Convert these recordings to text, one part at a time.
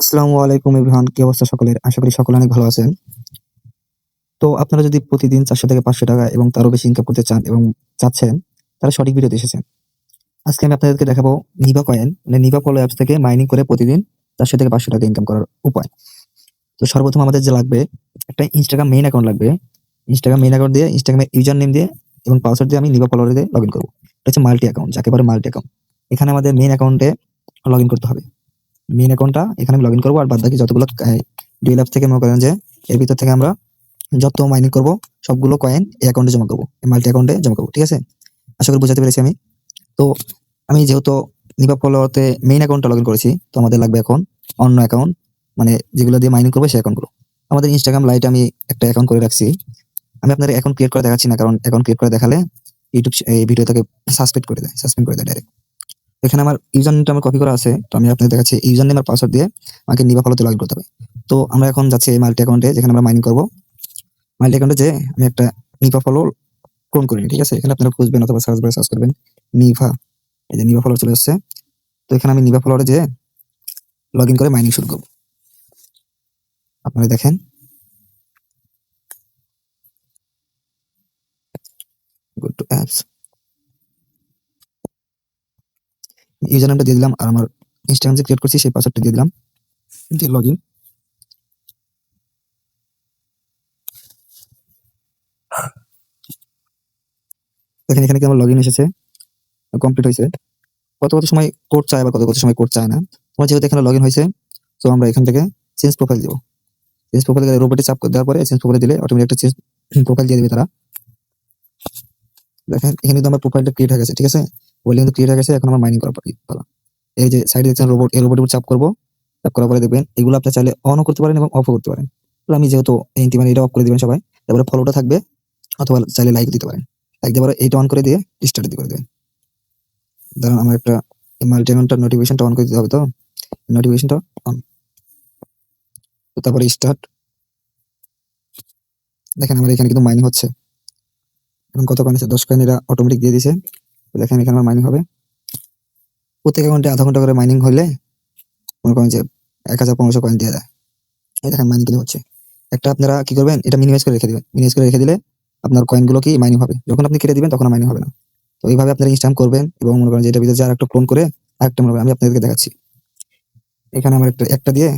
আসসালামু আলাইকুম এভরিওয়ান কি অবস্থা সকলের? আশা করি সকলে অনেক ভালো আছেন। তো আপনারা যদি প্রতিদিন চারশো থেকে পাঁচশো টাকা এবং তারও বেশি ইনকাম করতে চান এবং চাচ্ছেন তারা সঠিক ভিডিওতে এসেছেন। আজকে আমি আপনাদেরকে দেখাবো নিভা কয়েন। মানে নিভা পলো অ্যাপস থেকে মাইনিং করে প্রতিদিন চারশো থেকে পাঁচশো টাকা ইনকাম করার উপায়। তো সর্বপ্রথম আমাদের যে লাগবে, একটা ইনস্টাগ্রাম মেইন অ্যাকাউন্ট লাগবে। ইনস্টাগ্রাম মেইন অ্যাকাউন্ট দিয়ে ইনস্টাগ্রামের ইউজার নেম দিয়ে এবং পাসওয়ার্ড দিয়ে আমি নিভা পলোরে দিয়ে লগ ইন করব। এটা হচ্ছে মাল্টি অ্যাকাউন্ট যাকে বলে মাল্টি অ্যাকাউন্ট এখানে আমাদের মেইন অ্যাকাউন্টে লগ ইন করতে হবে। মেইন অ্যাকাউন্টটা এখানে লগ ইন করব আর বাদ বাকি যতগুলো ডুয়েল থেকে মনে করেন যে এর ভিতর থেকে আমরা যত মাইনিং করব, সবগুলো কয়েন এই অ্যাকাউন্টে জমা করব মাল্টি অ্যাকাউন্টে জমা করব, ঠিক আছে? আশা করি বোঝাতে পেরেছি আমি। তো আমি যেহেতু নিভা ফলোতে মেইন অ্যাকাউন্টটা লগ ইন করেছি, তো আমাদের লাগবে এখন অন্য অ্যাকাউন্ট মানে যেগুলো দিয়ে মাইনিং করব সেই অ্যাকাউন্টগুলো আমাদের ইনস্টাগ্রাম লাইটে আমি একটা অ্যাকাউন্ট করে রাখছি। আমি আপনাদের অ্যাকাউন্ট ক্রিয়েট করে দেখাচ্ছি না, কারণ অ্যাকাউন্ট ক্রিয়েট করে দেখালে ইউটিউব এই ভিডিও থেকে সাসপেন্ড করে দেয় সাসপেন্ড করে দেয় ডাইরেক্ট এখানে আমার ইউজার নেমটা আমার কপি করা আছে, তো আমি আপনাদের দেখাচ্ছি ইউজার নেম আর পাসওয়ার্ড দিয়ে আমাকে নিভা ফলোতে লগ করতে হবে। তো আমরা এখন যাচ্ছি এই মাল্টি অ্যাকাউন্টে যেখানে আমরা মাইনিং করব। মাল্টি অ্যাকাউন্টে যে আমি একটা নিভা ফলো ক্লোন করিনি ঠিক আছে? এখানে আপনারা খুঁজবেন অথবা সার্চ বারে সার্চ করবেন নিভা এই যে নিভা ফলো চলে আসছে তো এখানে আমি নিভা ফলোরে যে লগ ইন করে মাইনিং শুরু করব। আপনারা দেখেন। গুড টু অ্যাপস ইউজার নামটা দিয়ে দিলাম আর আমার ইনস্টাগ্রাম যে ক্রিয়েট করছি সেই পাসওয়ার্ডটা দিয়ে দিলাম। দিয়ে লগ ইন দেখেন এখানে কি আমার লগ ইন এসেছে কমপ্লিট হয়েছে। কত কত সময় কোড চায় বা কত কত সময় কোড চায় না। তোমার যেহেতু এখানে লগ ইন হয়েছে, তো আমরা এখান থেকে চেঞ্জ প্রোফাইল দিব। চেঞ্জ প্রোফাইল রোবটে চাপ দেওয়ার পরে চেঞ্জ প্রোফাইল দিলে অটোমেটিক একটা চেঞ্জ প্রোফাইল দিয়ে দিবে তারা। দেখেন এখানে কিন্তু আমার প্রোফাইলটা ক্রিয়েট হয়ে গেছে, ঠিক আছে? ওয়েল কিন্তু ক্রিয়েট হয়ে গেছে, এখন আমার মাইনিং করা পালা এই যে সাইডে দেখছেন রোবট এই রোবটের উপর চাপ করব, চাপ করার পরে দেখবেন এগুলো আপনি চাইলে অনও করতে পারেন এবং অফও করতে পারেন। আমি যেহেতু এই মানে এটা অফ করে দিবেন সবাই, তারপরে ফলোটা থাকবে, অথবা চাইলে লাইক দিতে পারেন। লাইক দেওয়ার এইটা অন করে দিয়ে স্টার্ট করে দেবেন ধরুন আমার একটা মাল্টি অ্যাকাউন্টটা নোটিফিকেশনটা অন করে দিতে হবে তো? নোটিফিকেশনটা অন তারপরে স্টার্ট দেখেন আমার এখানে কিন্তু মাইনিং হচ্ছে। এখন কত কয়েন আছে? দশ কয়েন এরা অটোমেটিক দিয়ে দিছে দেখেন এখানে আমার মাইনিং হবে? প্রত্যেক অ্যাকাউন্টে আধা ঘণ্টা করে মাইনিং হলে মনে করেন যে এক হাজার পনেরোশো কয়েন দিয়ে দেয়। এই দেখেন মাইনিং হচ্ছে। একটা আপনারা কি করবেন? এটা মিনিমাইজ করে রেখে দিবেন। মিনিমাইজ করে রেখে দিলে আপনার কয়েনগুলো কি মাইনিং হবে। যখন আপনি কেটে দিবেন তখন মাইনিং হবে না। তো এইভাবে আপনারা ইনস্টাম করবেন এবং মনে করেন যে এটা ভিতরে যে আরেকটা ক্লোন করে আরেকটা মনে করেন, আমি আপনাদেরকে দেখাচ্ছি। এখানে আমার একটা একটা দিয়ে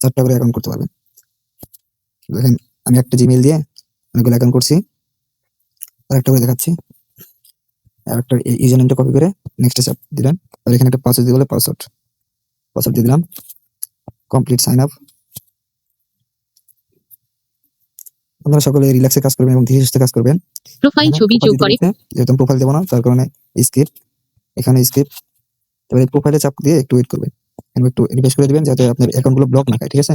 চারটা করে অ্যাকাউন্ট করতে পারবেন। দেখেন, আমি একটা জিমেল দিয়ে অনেকগুলো অ্যাকাউন্ট করছি। আরেকটা করে দেখাচ্ছি। একটা ইউজার নেমটা কপি করে নেক্সট চাপ দিলেন। আর এখানে একটা পাসওয়ার্ড দিয়ে বলে পাসওয়ার্ড পাসওয়ার্ড দিয়ে দিলাম। কমপ্লিট সাইন আপ আপনারা সকলে রিল্যাক্সে কাজ করবেন এবং ধীরে সুস্থে কাজ করবেন। প্রোফাইল ছবি যোগ করে। যেহেতু প্রোফাইল দেবো না তার কারণে স্কিপ এখানে স্কিপ তারপরে প্রোফাইলে চাপ দিয়ে একটু ওয়েট করবেন। একটু রিফ্রেশ করে দিবেন যাতে আপনার অ্যাকাউন্টগুলো ব্লক না খায় ঠিক আছে?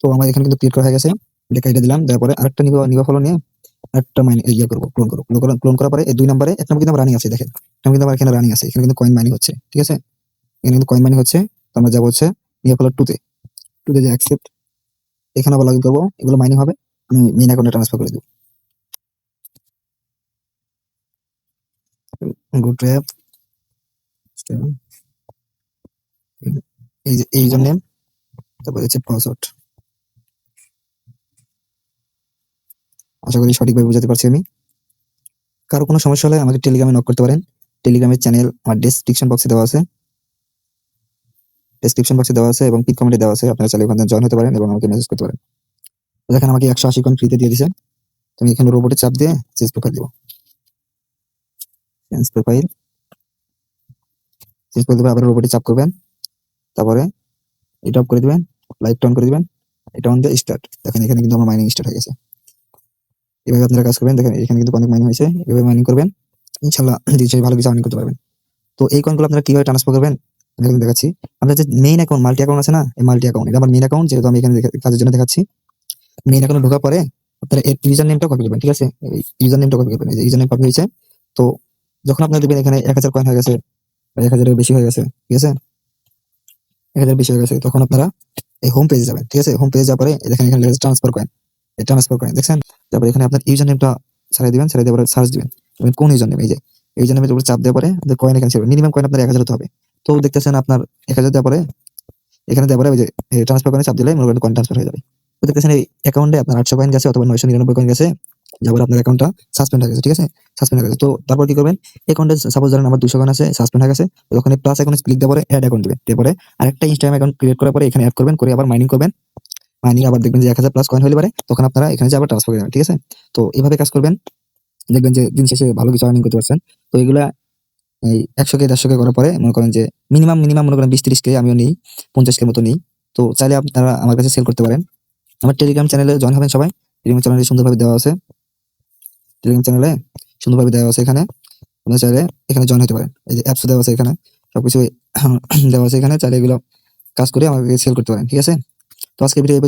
তো আমার এখানে কিন্তু ক্লিক করা হয়ে গেছে। এটা কেটে দিলাম। তারপরে আরেকটা নিবা নিবা ফলো নিয়ে। আরেকটা মাইন ইয়ে করব ক্লোন করব। ক্লোন করা ক্লোন করার পরে এই দুই নম্বরে এক নম্বর কিন্তু রানিং আছে, দেখেন। নম্বর কিন্তু আমার এখানে রানিং আছে, এখানে কিন্তু কয়েন মাইনিং হচ্ছে, ঠিক আছে? এখানে কিন্তু কয়েন মাইনিং হচ্ছে, তো আমরা যাব হচ্ছে নিবা ফলো টুতে টুতে যে অ্যাকসেপ্ট এখানে আবার লগ করব, এগুলো মাইনিং হবে, আমি মেইন অ্যাকাউন্টে ট্রান্সফার করে দেবো। গুড অ্যাপ এই যে, এই জন্য, তারপরে হচ্ছে পাসওয়ার্ড আশা করি সঠিকভাবে বোঝাতে পারছি আমি। কারও কোনো সমস্যা হলে আমাকে টেলিগ্রামে নক করতে পারেন। টেলিগ্রামের চ্যানেল আমার ডেসক্রিপশন বক্সে দেওয়া আছে। ডেসক্রিপশন বক্সে দেওয়া আছে এবং পিক কমেন্টে দেওয়া আছে। আপনারা চাইলে ওখানে জয়েন হতে পারেন এবং আমাকে মেসেজ করতে পারেন। দেখেন আমাকে একশো আশি কয়েন ফ্রিতে দিয়ে দিছে তো আমি এখানে রোবটে চাপ দিয়ে চেঞ্জ প্রোফাইল দিব। চেঞ্জ প্রোফাইল চেঞ্জ করে দেবে আবার রোবটে চাপ করবেন। তারপরে এটা অফ করে দিবেন। লাইট অন করে দিবেন। এটা অন দিয়ে স্টার্ট দেখেন এখানে কিন্তু আমার মাইনিং স্টার্ট হয়ে গেছে। এভাবে আপনারা কাজ করবেন। দেখেন, এখানে কিন্তু অনেক মাইনিং হয়েছে। এভাবে মাইনিং করবেন। ইনশাল্লাহ নিশ্চয়ই ভালো কিছু আর্নিং করতে পারবেন। তো এই কয়েনগুলো আপনারা কীভাবে ট্রান্সফার করবেন? আমি এখানে দেখাচ্ছি। আপনার যে মেইন অ্যাকাউন্ট মাল্টি অ্যাকাউন্ট আছে না? এই মাল্টি অ্যাকাউন্ট এটা আমার মেইন অ্যাকাউন্ট যেহেতু আমি এখানে কাজের জন্য দেখাচ্ছি। মেইন অ্যাকাউন্টে ঢোকার পরে আপনারা এর ইউজার নেমটা কপি করবেন, ঠিক আছে? ইউজার নেমটা কপি করবেন। এই যে ইউজার নেম কপি হয়েছে, তো যখন আপনারা দেখবেন এখানে এক হাজার কয়েন হয়ে গেছে এক হাজারের বেশি হয়ে গেছে, ঠিক আছে? এক হাজার বেশি হয়ে গেছে, তখন আপনারা এই হোম পেজে যাবেন, ঠিক আছে? হোম পেজে যাওয়ার পরে দেখেন এখানে ট্রান্সফার কয়েন ট্রান্সফার কয়েন দেখছেন? তারপরে এখানে আপনার ইউজার নেমটা ছাড়াই দিবেন ছাড়াই দেওয়ার সার্চ দিবেন। কোন ইউজার নেম এই যে ইউজার নেমের উপর চাপ দেওয়ার পরে আপনার কয়েন এখানে ছিল মিনিমাম কয়েন আপনার এক হাজার হতে হবে। তো দেখতেছেন আপনার এক হাজার দেওয়ার পরে, এখানে দেওয়ার পরে ওই যে ট্রান্সফার করে চাপ দিলে মনে করেন কয়েন ট্রান্সফার হয়ে যাবে। তো দেখতেছেন এই অ্যাকাউন্টে আপনার আটশো কয়েন গেছে অথবা নয়শো নিরানব্বই কয়েন গেছে যাবার আপনার অ্যাকাউন্টটা সাসপেন্ড হয়ে গেছে, ঠিক আছে? সাসপেন্ড হয়ে গেছে। তো তারপর কি করবেন? অ্যাকাউন্টে সাপোজ ধরেন আমার দুশো কয়েন আছে সাসপেন্ড হয়ে গেছে, তো ওখানে প্লাস অ্যাকাউন্ট ক্লিক দেওয়ার পরে অ্যাড অ্যাকাউন্ট দিবেন। তারপরে আরেকটা ইনস্টাগ্রাম অ্যাকাউন্ট ক্রিয়েট করার পরে এখানে অ্যাড করবেন, করে আবার মাইনিং করবেন। মাইনিং আবার দেখবেন যে এক হাজার প্লাস কয়েন হলে পারে, তখন আপনারা এখানে যে আবার ট্রান্সফার করে ঠিক আছে? তো এইভাবে কাজ করবেন, দেখবেন যে দিন শেষে ভালো কিছু আর্নিং করতে পারছেন। তো এগুলা এই একশো কে, দেড়শো কে করার পরে মনে করেন যে মিনিমাম মিনিমাম মনে করেন বিশ, তিরিশ কে আমিও নিই, পঞ্চাশ কে মতো নিই। তো চাইলে আপনারা আমার কাছে সেল করতে পারেন। আমার টেলিগ্রাম চ্যানেলে জয়েন হবেন সবাই। টেলিগ্রাম চ্যানেলে সুন্দরভাবে দেওয়া আছে। টেলিগ্রাম চ্যানেলে সুন্দরভাবে দেওয়া আছে এখানে। আপনারা চাইলে এখানে জয়েন হতে পারেন। এই যে অ্যাপস দেওয়া আছে এখানে। সবকিছু দেওয়া আছে এখানে। চাইলে এগুলো কাজ করে আমাকে সেল করতে পারেন, ঠিক আছে? তো আজকে ভিডিও এই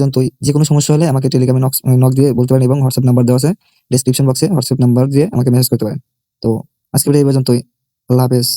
যে কোনো সমস্যা হলে আমাকে টেলিগ্রামে নক দিয়ে বলতে পারেন এবং হোয়াটসঅ্যাপ নাম্বার দেওয়া আছে। ডিসক্রিপশন বক্সে হোয়াটসঅ্যাপ নাম্বার দিয়ে আমাকে মেসেজ করতে পারেন। তো আজকে ভিডিও এই পর্যন্তই। আল্লাহ হাফেজ।